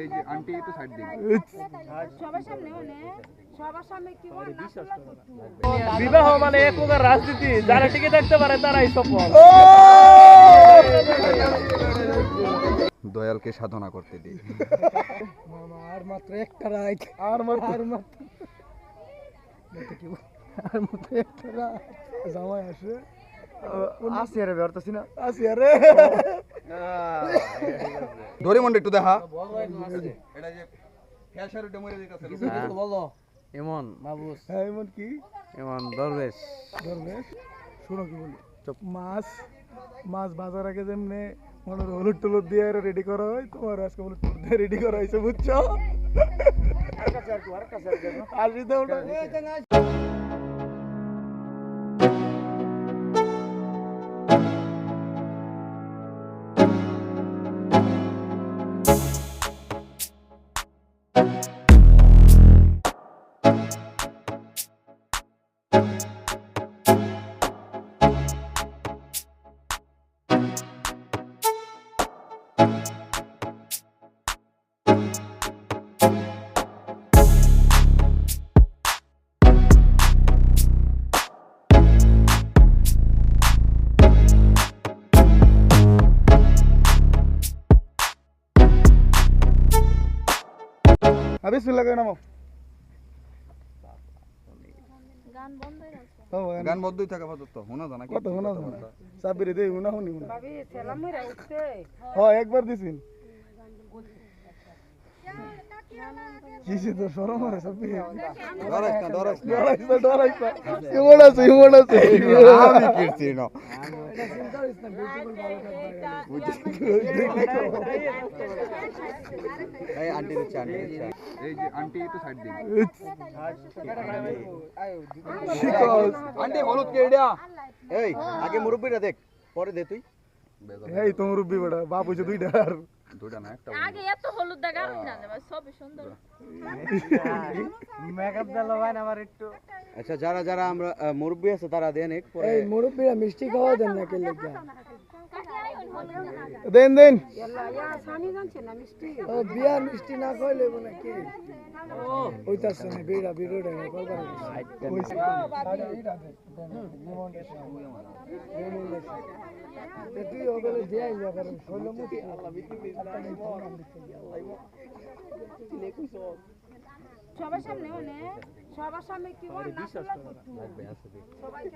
এই যে আন্টি একটু সাইড দিন সবার সামনে মানে সবার সামনে কি বিবাহ মানে এক প্রকার রাজনীতি। যারা টিকে থাকতে পারে তারাই সফল। দয়ালকে সাধনা করতে দিই। মামা আর মাত্র একটা রাইট আর মাত্র আর মাত্র আর মাত্র একটা রাত জামাই আসে। আসি আরে বেরতাছি না। আসি আরে। ধরে মন্ডে একটু দেখা। এটা যে ফ্যাশার উঠে মরে যাইতাছে। বলো। এমন মাবুস হ্যাঁ এমন কি? এমন দরবেশ। ধর্মেশ শুনো কি বলি। মাছ মাছ বাজার আগে যেমনি মনে হয় হলুদ টলুদ দিয়ে রেডি করা হয় তোমার আজকে হলুদ টলুদ দিয়ে রেডি করা হয়েছে বুঝছ? আসি তো ওটা আবে সুলা কেন নামো গান বন্ধ হয়ে গেছে ও গান। বদ্ধই থাকা আপাতত শোনা জানা কত শোনা জানা? সাবিরে দে উনা হুনি উনা ভাবি সেলাম মইরা উঠছে। হ্যাঁ একবার দিছিন। কিসে তো শরম হয় সাবি ডরাইস না ডরাইস না ডরাইছ না ডরাইছ না ইমন আছে ইমন আছে আমি কিরছি না এই আন্টি দিচ্ছে আন্টি দিচ্ছে এই যে আন্টি একটু সাইড দিন আন্টি হলুদ কে এডা এই আগে মুরব্বিটা দেখ পরে দে তুই এই তো মুরব্বি বড় বাপ হইছে দুইটা না একটা আগে এত হলুদ না সুন্দর। মেকআপ আমার একটু। আচ্ছা যারা যারা আমরা মুরব্বি আছে তারা দেন এক পরে। এই মুরব্বিরা মিষ্টি খাওয়া দেন না কে? লেগা দেন দেন। ও বিয়ার মিষ্টি না খাইলে বলে কি ওইতাছে না বিড়া করা তুই ওগুলো দিয়ে যা কারণ ষোলো মুখে। সবার সামনে মানে সবার সামনে কি সবাইকে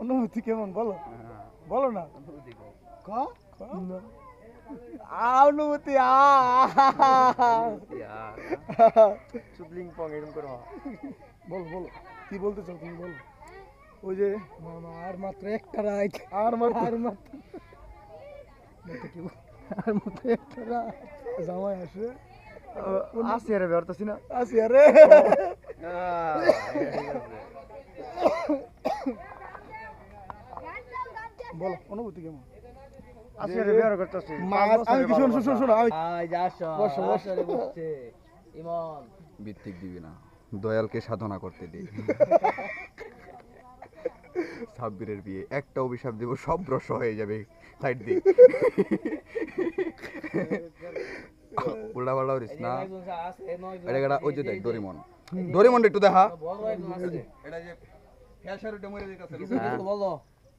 অনুভূতি কেমন বলো? বলো না। আ চুদলিং পং এরকম করে বলো বলো। কি বলতে চাও তুমি বলো। ওই যে মামা আর মাত্র একটা রাইট আর মাত্র আর মাত্র আর মাত্র একটা রাইট জামাই আসে। আসি আরে বেরতাছি না। আসি আরে। বলো অনুভূতি কেমন? আমি কি শোনো শোনো শোনো আমি আজ আসো বসো, বসো। আসরে বসছে। ইমন। ভিত্তিক দিবি না। দয়ালকে সাধনা করতে দে। সাব্বিরের বিয়ে। একটা অভিশাপ দেব সব রস হয়ে যাবে। সাইড দিয়ে। উল্টা পাল্টা করিস না। এটা এটা ওই যে দেখ ডোরিমন। ডোরিমন একটু দেখা। এটা যে ফ্যাশার মরে যাইতাছে বলো।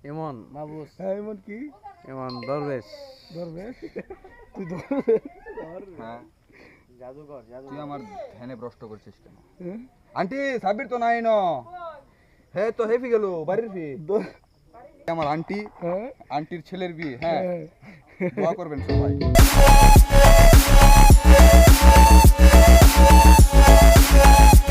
ইমন মাবুস। হ্যাঁ এমন কি? ইমন দরবেশ। দরবেশ? তুই ধরবে হ্যাঁ। জাদুঘর জাদু তুই আমার ধ্যানে ভ্রষ্ট করছিস কেন? হ্যাঁ? আন্টি সাবির তো নাই ন। হে তো হেফি গেল বাড়ির ফি। দ- আমার আন্টি হ্যাঁ? আন্টির ছেলের বিয়ে হ্যাঁ। হ্যাঁ। দোয়া করবেন সবাই।